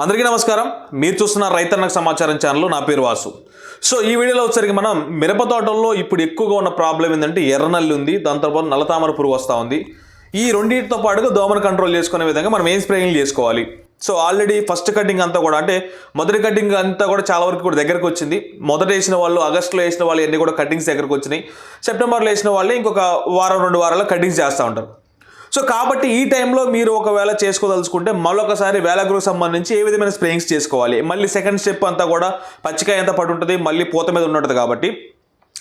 అందరికీ నమస్కారం. మీరు చూస్తున్న రైతన్నకు సమాచారం ఛానల్ నా పేరు వాసు. సో ఈ వీడియోలో వచ్చరికి మనం మిరప తోటల్లో ఇప్పుడు ఎక్కువగా ఉన్న ప్రాబ్లం ఏంటంటే ఎర్రనల్లి ఉంది. దాంతోపాటు నల్లతామర పురుగు వస్తూ ఉంది. ఈ రెండింటితో పాటుగా దోమను కంట్రోల్ చేసుకునే విధంగా మనం ఏం స్ప్రేయింగ్ చేసుకోవాలి? సో ఆల్రెడీ ఫస్ట్ కటింగ్ అంతా కూడా అంటే మొదటి కటింగ్ అంతా కూడా చాలా వరకు కూడా దగ్గరకు వచ్చింది. మొదట వేసిన వాళ్ళు ఆగస్టులో వేసిన వాళ్ళు అన్ని కూడా కటింగ్స్ దగ్గరకు వచ్చినాయి. సెప్టెంబర్లో వేసిన వాళ్ళు ఇంకొక వారం రెండు వారాల్లో కటింగ్స్ చేస్తూ ఉంటారు. సో కాబట్టి ఈ టైంలో మీరు ఒకవేళ చేసుకోదలుచుకుంటే మరొకసారి వేలగురకు సంబంధించి ఏ విధమైన స్ప్రేయింగ్స్ చేసుకోవాలి. మళ్ళీ సెకండ్ స్టెప్ అంతా కూడా పచ్చికాయ ఎంత పడి ఉంటుంది మళ్ళీ పూత మీద ఉంటుంది కాబట్టి.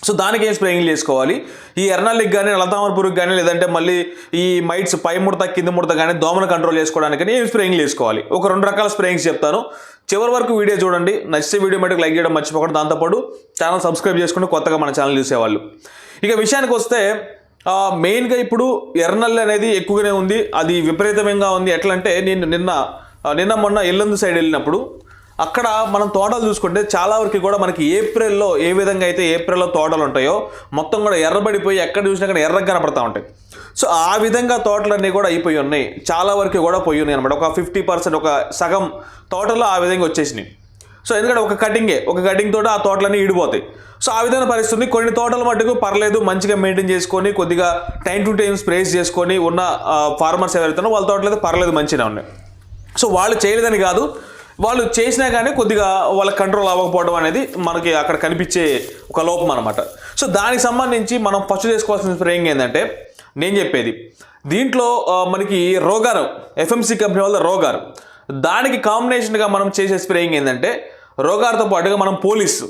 సో దానికి ఏం స్ప్రేయింగ్ చేసుకోవాలి? ఈ ఎర్నాలికి కానీ నల్లతామర కానీ లేదంటే మళ్ళీ ఈ మైట్స్ పై ముడత కింద ముడత కానీ దోమను కంట్రోల్ చేసుకోవడానికి ఏం స్ప్రేయింగ్ చేసుకోవాలి? ఒక రెండు రకాల స్ప్రేయింగ్స్ చెప్తాను. చివరి వరకు వీడియో చూడండి. నచ్చితే వీడియో మటుకు లైక్ చేయడం మర్చిపోకుండా. దాంతోపాటు ఛానల్ సబ్స్క్రైబ్ చేసుకుని కొత్తగా మన ఛానల్ చూసేవాళ్ళు. ఇక విషయానికి వస్తే మెయిన్గా ఇప్పుడు ఎర్రనల్లి అనేది ఎక్కువగానే ఉంది. అది విపరీతంగా ఉంది. ఎట్లా అంటే నేను నిన్న నిన్న మొన్న ఎల్లందు సైడ్ వెళ్ళినప్పుడు అక్కడ మనం తోటలు చూసుకుంటే చాలా వరకు కూడా మనకి ఏప్రిల్లో ఏ విధంగా అయితే ఏప్రిల్లో తోటలు ఉంటాయో మొత్తం కూడా ఎర్రబడిపోయి ఎక్కడ చూసినా కానీ ఎర్రగా కనపడతా ఉంటాయి. సో ఆ విధంగా తోటలన్నీ కూడా అయిపోయి ఉన్నాయి. చాలా వరకు కూడా పోయి ఉన్నాయి అనమాట ఒక ఫిఫ్టీ పర్సెంట్ ఒక సగం తోటలో ఆ విధంగా వచ్చేసినాయి. సో ఎందుకంటే ఒక కటింగే ఒక కటింగ్ తోట ఆ తోటలన్నీ ఈడిపోతాయి. సో ఆ విధంగా పరిస్థితుంది. కొన్ని తోటల మటుకు పర్లేదు మంచిగా మెయింటైన్ చేసుకొని కొద్దిగా టైం టు టైం స్ప్రేస్ చేసుకొని ఉన్న ఫార్మర్స్ ఎవరైతే వాళ్ళ తోటలు అయితే పర్లేదు మంచిగా ఉన్నాయి. సో వాళ్ళు చేయలేదని కాదు వాళ్ళు చేసినా కానీ కొద్దిగా వాళ్ళ కంట్రోల్ అవ్వకపోవడం అనేది మనకి అక్కడ కనిపించే ఒక లోపం అనమాట సో దానికి సంబంధించి మనం ఫస్ట్ చేసుకోవాల్సిన స్ప్రేయింగ్ ఏంటంటే నేను చెప్పేది దీంట్లో మనకి రోగారు ఎఫ్ఎంసీ కంపెనీ వాళ్ళ రోగారు దానికి కాంబినేషన్గా మనం చేసే స్ప్రేయింగ్ ఏంటంటే రోగార్తో పాటుగా మనం పోలీస్.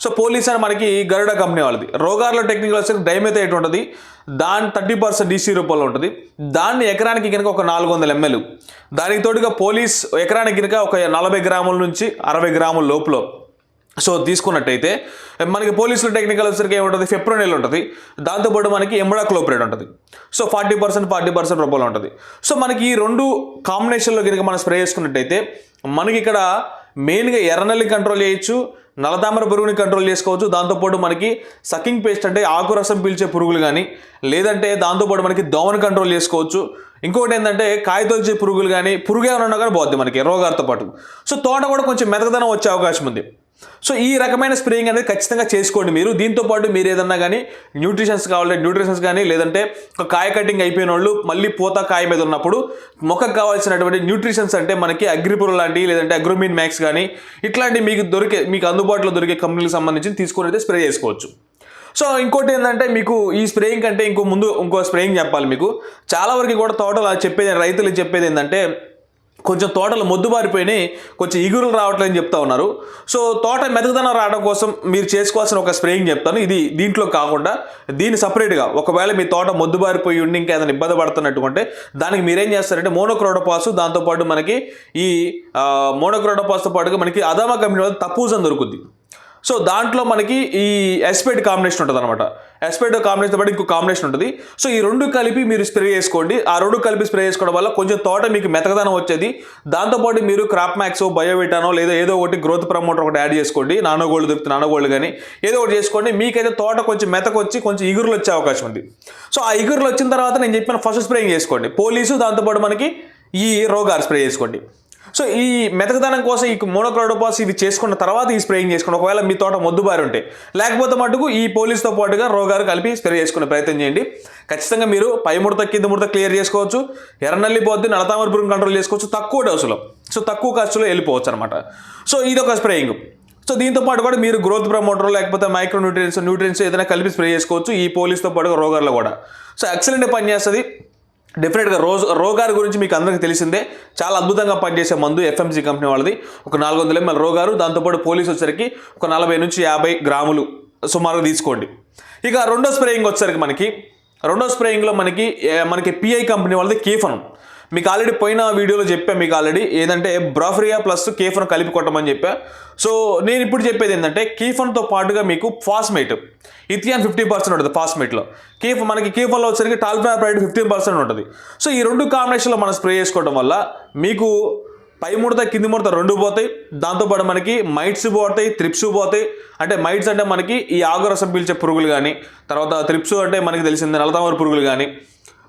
సో పోలీస్ అని మనకి గరుడ కంపెనీ వాళ్ళది. రోగార్లో టెక్నికల్ వచ్చి డైమెథైట్ ఉంటుంది. దాని థర్టీ పర్సెంట్ డీసీ రూపంలో ఉంటుంది. దాన్ని ఎకరానికి కనుక ఒక నాలుగు వందల ఎంఎల్. దానికి తోడుగా పోలీస్ ఎకరానికి కనుక ఒక నలభై గ్రాముల నుంచి అరవై గ్రాముల లోపల. సో తీసుకున్నట్టయితే మనకి పోలీసులు టెక్నికల్ వచ్చరికి ఏముంటుంది? ఫెప్రోనిల్ ఉంటుంది. దాంతోపాటు మనకి ఎంబడా క్లోపరేట్ ఉంటుంది. So forty percent forty percent రూపాయలు ఉంటుంది. సో మనకి ఈ రెండు కాంబినేషన్లో కనుక మనం స్ప్రే చేసుకున్నట్టయితే మనకి ఇక్కడ మెయిన్గా ఎర్రనల్లి కంట్రోల్ చేయొచ్చు నలతామర పురుగుని కంట్రోల్ చేసుకోవచ్చు. దాంతోపాటు మనకి సకింగ్ పేస్ట్ అంటే ఆకురసం పీల్చే పురుగులు కానీ లేదంటే దాంతోపాటు మనకి దోమను కంట్రోల్ చేసుకోవచ్చు. ఇంకొకటి ఏంటంటే కాయతొలిచే పురుగులు కానీ పురుగు ఏమైనా ఉన్నా కానీ పోద్ది మనకి రోగాలతో పాటు. సో తోట కూడా కొంచెం మెతకదనం వచ్చే అవకాశం ఉంది. సో ఈ రకమైన స్ప్రేయింగ్ అనేది ఖచ్చితంగా చేసుకోండి మీరు. దీంతో పాటు మీరు ఏదన్నా కానీ న్యూట్రిషన్స్ కావాలంటే న్యూట్రిషన్స్ కానీ లేదంటే ఒక కాయ కటింగ్ అయిపోయిన వాళ్ళు మళ్ళీ పూత కాయ మీద ఉన్నప్పుడు మొక్కకు కావాల్సినటువంటి న్యూట్రిషన్స్ అంటే మనకి అగ్రిపుర్ లాంటి లేదంటే అగ్రోమిన్ మ్యాక్స్ కానీ ఇట్లాంటి మీకు దొరికే మీకు అందుబాటులో దొరికే కంపెనీలకు సంబంధించి తీసుకొని అయితే స్ప్రే చేసుకోవచ్చు. సో ఇంకోటి ఏంటంటే మీకు ఈ స్ప్రేయింగ్ కంటే ఇంకో ముందు ఇంకో స్ప్రేయింగ్ చెప్పాలి మీకు. చాలా వరకు కూడా తోటలు చెప్పేది రైతులు చెప్పేది ఏంటంటే కొంచెం తోటలు మొద్దుబారిపోయినాయి కొంచెం ఇగురులు రావట్లేదని చెప్తా ఉన్నారు. సో తోట మెతకదనం రావడం కోసం మీరు చేసుకోవాల్సిన ఒక స్ప్రేయింగ్ చెప్తాను. ఇది దీంట్లో కాకుండా దీన్ని సపరేట్గా ఒకవేళ మీ తోట మొద్దుబారిపోయి ఉండి ఇంకా ఏదైనా ఇబ్బంది పడుతున్నట్టుకుంటే దానికి మీరేం చేస్తారంటే మోనోక్రోడోపాస్ దాంతోపాటు మనకి ఈ మోనోక్రోడోపాస్తో పాటుగా మనకి అదామా కంపెనీ వాళ్ళ తప్పూజన్ దొరుకుద్ది. సో దాంట్లో మనకి ఈ ఎస్పెడ్ కాంబినేషన్ ఉంటుంది అనమాట ఎస్పెడ్ కాంబినేషన్ బట్టి ఇంకో కాంబినేషన్ ఉంటుంది. సో ఈ రెండు కలిపి మీరు స్ప్రే చేసుకోండి. ఆ రెండు కలిపి స్ప్రే చేసుకోవడం వల్ల కొంచెం తోట మీకు మెతకదనం వచ్చేది. దాంతోపాటు మీరు క్రాప్ మ్యాక్స్ బయోవిటానో లేదా ఏదో ఒకటి గ్రోత్ ప్రమోటర్ ఒకటి యాడ్ చేసుకోండి. నానో గోల్డ్ దొరుకుతుంది నానో గోల్డ్ కానీ ఏదో ఒకటి చేసుకోండి. మీకైతే తోట కొంచెం మెతకొచ్చి కొంచెం ఇగురులు వచ్చే అవకాశం ఉంది. సో ఆ ఇగురులు వచ్చిన తర్వాత నేను చెప్పిన ఫస్ట్ స్ప్రేయింగ్ చేసుకోండి. పోలీసు దాంతోపాటు మనకి ఈ రోగార్ స్ప్రే చేసుకోండి. సో ఈ మెతకదనం కోసం ఈ మోనోక్రోడోపాస్ ఇది చేసుకున్న తర్వాత ఈ స్ప్రేయింగ్ చేసుకోండి ఒకవేళ మీ తోట మొద్దుబారి ఉంటే లేకపోతే మటుకు ఈ పోలీస్తో పాటుగా రోగాలు కలిపి స్ప్రే చేసుకునే ప్రయత్నం చేయండి. ఖచ్చితంగా మీరు పై ముడత కింద ముడత క్లియర్ చేసుకోవచ్చు. ఎర్రనల్లి పోద్ది నలతామర కంట్రోల్ చేసుకోవచ్చు. తక్కువ డోసులో సో తక్కువ ఖర్చులో వెళ్ళిపోవచ్చు అనమాట సో ఇది ఒక స్ప్రేయింగ్. సో దీంతో పాటు కూడా మీరు గ్రోత్ ప్రమోటర్ లేకపోతే మైక్రో న్యూట్రియన్స్ న్యూట్రియన్స్ ఏదైనా కలిపి స్ప్రే చేసుకోవచ్చు. ఈ పోలీస్తో పాటుగా రోగాల్లో కూడా. సో ఎక్సలెంట్ పని చేస్తుంది. డెఫినెట్గా రోజ్ రోగారు గురించి మీకు అందరికీ తెలిసిందే. చాలా అద్భుతంగా పనిచేసే మందు ఎఫ్ఎంసీ కంపెనీ వాళ్ళది. ఒక నాలుగు వందల ఎంఎల్ రోగారు. దాంతోపాటు పోలీస్ వచ్చరికి ఒక నలభై నుంచి యాభై గ్రాములు సుమారుగా తీసుకోండి. ఇక రెండో స్ప్రేయింగ్ వచ్చరికి మనకి రెండో స్ప్రేయింగ్లో మనకి మనకి పిఐ కంపెనీ వాళ్ళది కేఫన్ మీకు ఆల్రెడీ పోయిన వీడియోలో చెప్పాను మీకు ఆల్రెడీ ఏదంటే బ్రాఫ్రియా ప్లస్ కేఫన్ కలిపి కొట్టమని చెప్పా. సో నేను ఇప్పుడు చెప్పేది ఏంటంటే కీఫన్తో పాటుగా మీకు ఫాస్మేట్. ఇథియాన్ ఫిఫ్టీ పర్సెంట్ ఉంటుంది ఫాస్మేట్లో. కీఫ్ మనకి కీఫన్లో వచ్చరికి టాల్ఫాప్రైడ్ ఫిఫ్టీన్ పర్సెంట్ ఉంటుంది. సో ఈ రెండు కాంబినేషన్లో మనం స్ప్రే చేసుకోవడం వల్ల మీకు పై ముడత కింది ముడత రెండు పోతాయి. దాంతోపాటు మనకి మైట్స్ పోతాయి త్రిప్స్ పోతాయి. అంటే మైట్స్ అంటే మనకి ఈ ఆగురసం పీల్చే పురుగులు కానీ తర్వాత త్రిప్స్ అంటే మనకి తెలిసింది నలతామర పురుగులు కానీ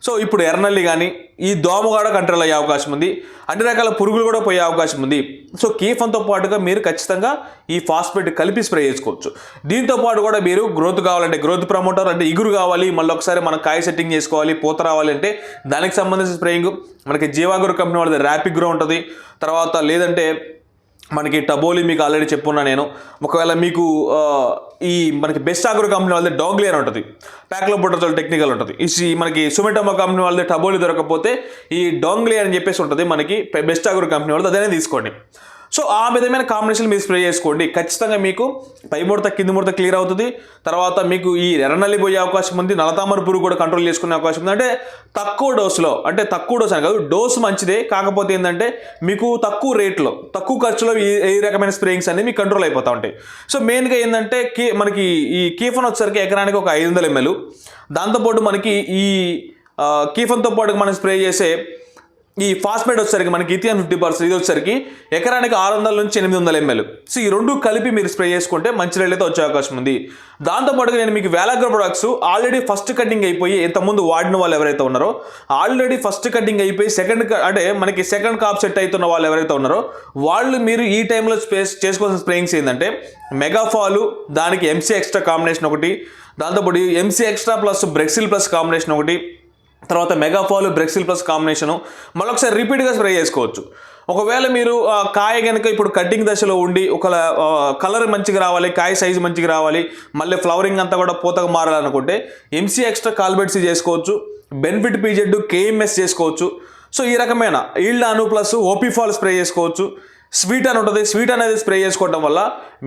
సో ఇప్పుడు ఎర్రనల్లి కానీ ఈ దోమ కూడా కంట్రోల్ అయ్యే అవకాశం ఉంది. అన్ని రకాల పురుగులు కూడా పోయే అవకాశం ఉంది. సో కీఫన్తో పాటుగా మీరు ఖచ్చితంగా ఈ ఫాస్ఫేట్ కలిపి స్ప్రే చేసుకోవచ్చు. దీంతో పాటు కూడా మీరు గ్రోత్ కావాలంటే గ్రోత్ ప్రమోటర్ అంటే ఇగురు కావాలి మళ్ళీ ఒకసారి మనం కాయ సెట్టింగ్ చేసుకోవాలి పూత రావాలి అంటే దానికి సంబంధించిన స్ప్రేయింగ్. మనకి జీవాగురు కంపెనీ వాళ్ళది ర్యాపిగ్రో ఉంటుంది. తర్వాత లేదంటే మనకి టబోలి మీకు ఆల్రెడీ చెప్పున్నా నేను. ఒకవేళ మీకు ఈ మనకి బెస్ట్ ఆగ్రో కంపెనీ వాళ్ళది డాగ్లీ అని ఉంటుంది. ప్యాక్లో బుట్టతో టెక్నికల్ ఉంటుంది. ఈ మనకి సుమెటమో కంపెనీ వాళ్ళది టబోలి దొరకకపోతే ఈ డాంగ్లీ అని చెప్పేసి ఉంటుంది మనకి బెస్ట్ ఆగ్రో కంపెనీ వాళ్ళది అదే తీసుకోండి. సో ఆ విధమైన కాంబినేషన్ మీరు స్ప్రే చేసుకోండి. ఖచ్చితంగా మీకు పై ముడత కింది ముడత క్లియర్ అవుతుంది. తర్వాత మీకు ఈ ఎర్రనల్లి పోయే అవకాశం ఉంది. నలతామర పురుగు కూడా కంట్రోల్ చేసుకునే అవకాశం ఉంది. అంటే తక్కువ డోసులో అంటే తక్కువ డోస్ అని కాదు డోసు మంచిదే. కాకపోతే ఏంటంటే మీకు తక్కువ రేట్లో తక్కువ ఖర్చులో ఏ రకమైన స్ప్రేయింగ్స్ అనేవి మీకు కంట్రోల్ అయిపోతూ ఉంటాయి. సో మెయిన్గా ఏంటంటే కే మనకి ఈ కీఫన్ వచ్చేసరికి ఎకరానికి ఒక ఐదు వందల ఎంఎల్. దాంతోపాటు మనకి ఈ కీఫన్తో పాటు మనం స్ప్రే చేసే ఈ ఫాస్ఫేట్ వచ్చేసరికి మనకి ఇథియన్ ఫిఫ్టీ పర్సెంట్ ఇది వచ్చేసరికి ఎకరానికి ఆరు వందల నుంచి ఎనిమిది వందల ఎంఎల్. సో ఈ రెండు కలిపి మీరు స్ప్రే చేసుకుంటే మంచి రేట్ అయితే వచ్చే అవకాశం ఉంది. దాంతోపాటుగా నేను మీకు వేలాగ్ర ప్రొడక్ట్స్ ఆల్రెడీ ఫస్ట్ కటింగ్ అయిపోయి ఇంతకుముందు వాడిన వాళ్ళు ఎవరైతే ఉన్నారో ఆల్రెడీ ఫస్ట్ కటింగ్ అయిపోయి సెకండ్ అంటే మనకి సెకండ్ కాప్ సెట్ అవుతున్న వాళ్ళు ఎవరైతే ఉన్నారో వాళ్ళు మీరు ఈ టైంలో స్పేస్ చేసుకోవాల్సిన స్ప్రేయింగ్స్ ఏంటంటే మెగాఫాలు దానికి ఎంసీ ఎక్స్ట్రా కాంబినేషన్ ఒకటి దాంతోపాటు MC extra plus Brexil plus combination ఒకటి తర్వాత మెగాఫాల్ బ్రెక్సిల్ ప్లస్ కాంబినేషను మళ్ళొకసారి రిపీట్గా స్ప్రే చేసుకోవచ్చు. ఒకవేళ మీరు కాయ కనుక ఇప్పుడు కటింగ్ దశలో ఉండి ఒక కలర్ మంచిగా రావాలి కాయ సైజు మంచిగా రావాలి మళ్ళీ ఫ్లవరింగ్ అంతా కూడా పూతగా మారాలనుకుంటే ఎంసీ ఎక్స్ట్రా కాల్బెట్సీ చేసుకోవచ్చు బెనిఫిట్ పీజెడ్ కేఎంఎస్ చేసుకోవచ్చు. సో ఈ రకమైన ఈల్డ్ అను ప్లస్ ఓపీఫాల్ స్ప్రే చేసుకోవచ్చు. స్వీట్ అని ఉంటుంది. స్వీట్ అనేది స్ప్రే చేసుకోవడం వల్ల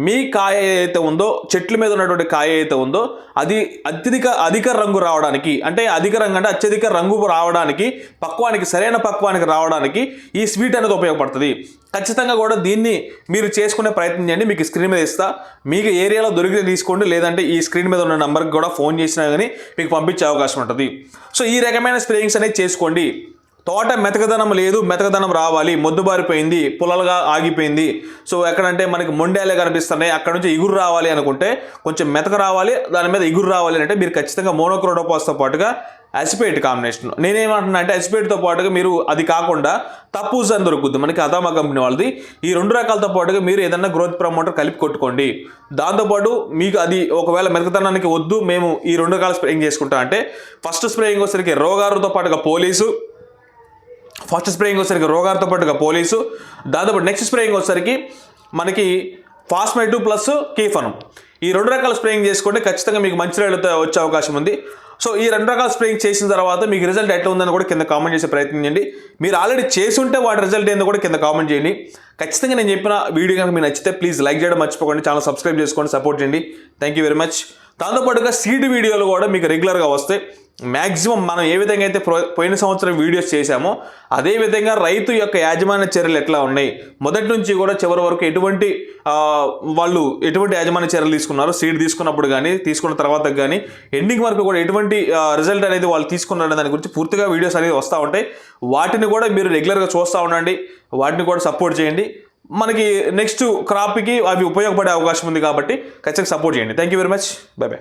మీ కాయ ఏదైతే ఉందో చెట్ల మీద ఉన్నటువంటి కాయ ఏదైతే ఉందో అది అత్యధిక అధిక రంగు రావడానికి అంటే అధిక రంగు అంటే అత్యధిక రంగు రావడానికి పక్వానికి సరైన పక్వానికి రావడానికి ఈ స్వీట్ అనేది ఉపయోగపడుతుంది. ఖచ్చితంగా కూడా దీన్ని మీరు చేసుకునే ప్రయత్నం చేయండి. మీకు స్క్రీన్ మీద ఇస్తా. మీకు ఏరియాలో దొరికితే తీసుకోండి. లేదంటే ఈ స్క్రీన్ మీద ఉన్న నెంబర్కి కూడా ఫోన్ చేసినా కానీ మీకు పంపించే అవకాశం ఉంటుంది. సో ఈ రకమైన స్ప్రేయింగ్స్ అనేది చేసుకోండి. తోట మెతకదనం లేదు మెతకదనం రావాలి మొద్దుబారిపోయింది పొలాలుగా ఆగిపోయింది. సో ఎక్కడంటే మనకి మొండేలే కనిపిస్తున్నాయి అక్కడ నుంచి ఇగురు రావాలి అనుకుంటే కొంచెం మెతక రావాలి దాని మీద ఇగురు రావాలి అంటే మీరు ఖచ్చితంగా మోనోక్రోడోపాస్తో పాటుగా అసిపేట్ కాంబినేషన్. నేనేమంటున్నా అంటే అసిపేట్తో పాటుగా మీరు అది కాకుండా తప్పూజ్ అని దొరుకుద్ది మనకి అదామా కంపెనీ వాళ్ళది. ఈ రెండు రకాలతో పాటుగా మీరు ఏదన్నా గ్రోత్ ప్రమోటర్ కలిపి కొట్టుకోండి. దాంతోపాటు మీకు అది ఒకవేళ మెతకదనానికి వద్దు మేము ఈ రెండు రకాల స్ప్రేయింగ్ చేసుకుంటాం అంటే ఫస్ట్ స్ప్రేయింగ్ వచ్చేసరికి రోగారుతో పాటుగా పోలీసు ఫస్ట్ స్ప్రేయింగ్ వచ్చేసరికి రోగాలతో పాటుగా పోలీసు దాంతోపాటు నెక్స్ట్ స్ప్రేయింగ్ వచ్చేసరికి మనకి ఫాస్మేటు ప్లస్ కీఫను. ఈ రెండు రకాల స్ప్రేయింగ్ చేసుకుంటే ఖచ్చితంగా మీకు మంచి రేట్ వచ్చే అవకాశం ఉంది. సో ఈ రెండు రకాల స్ప్రేయింగ్ చేసిన తర్వాత మీకు రిజల్ట్ ఎట్లా ఉందని కూడా కింద కామెంట్ చేసే ప్రయత్నం చేయండి. మీరు ఆల్రెడీ చేసి ఉంటే వాటి రిజల్ట్ ఏందో కూడా కింద కామెంట్ చేయండి. ఖచ్చితంగా నేను చెప్పిన వీడియో కనుక మీకు నచ్చితే ప్లీజ్ లైక్ చేయడం మర్చిపోకండి ఛానల్ సబ్స్క్రైబ్ చేసుకోండి సపోర్ట్ చేయండి. థ్యాంక్ యూ వెరీ మచ్ దాంతోపాటుగా సీడ్ వీడియోలు కూడా మీకు రెగ్యులర్గా వస్తాయి. మ్యాక్సిమం మనం ఏ విధంగా అయితే పోయిన సంవత్సరం వీడియోస్ చేశామో అదే విధంగా రైతు యొక్క యాజమాన్య చర్యలు ఎట్లా ఉన్నాయి? మొదటి నుంచి కూడా చివరి వరకు ఎటువంటి వాళ్ళు ఎటువంటి యాజమాన్య చర్యలు తీసుకున్నారు? సీడ్ తీసుకున్నప్పుడు కానీ తీసుకున్న తర్వాత కానీ ఎండింగ్ వరకు కూడా ఎటువంటి రిజల్ట్ అనేది వాళ్ళు తీసుకున్నారు దాని గురించి పూర్తిగా వీడియోస్ అనేది వస్తూ ఉంటాయి. వాటిని కూడా మీరు రెగ్యులర్గా చూస్తూ ఉండండి. వాటిని కూడా సపోర్ట్ చేయండి. మనకి నెక్స్ట్ క్రాప్కి అవి ఉపయోగపడే అవకాశం ఉంది కాబట్టి ఖచ్చితంగా సపోర్ట్ చేయండి. Thank you very much bye bye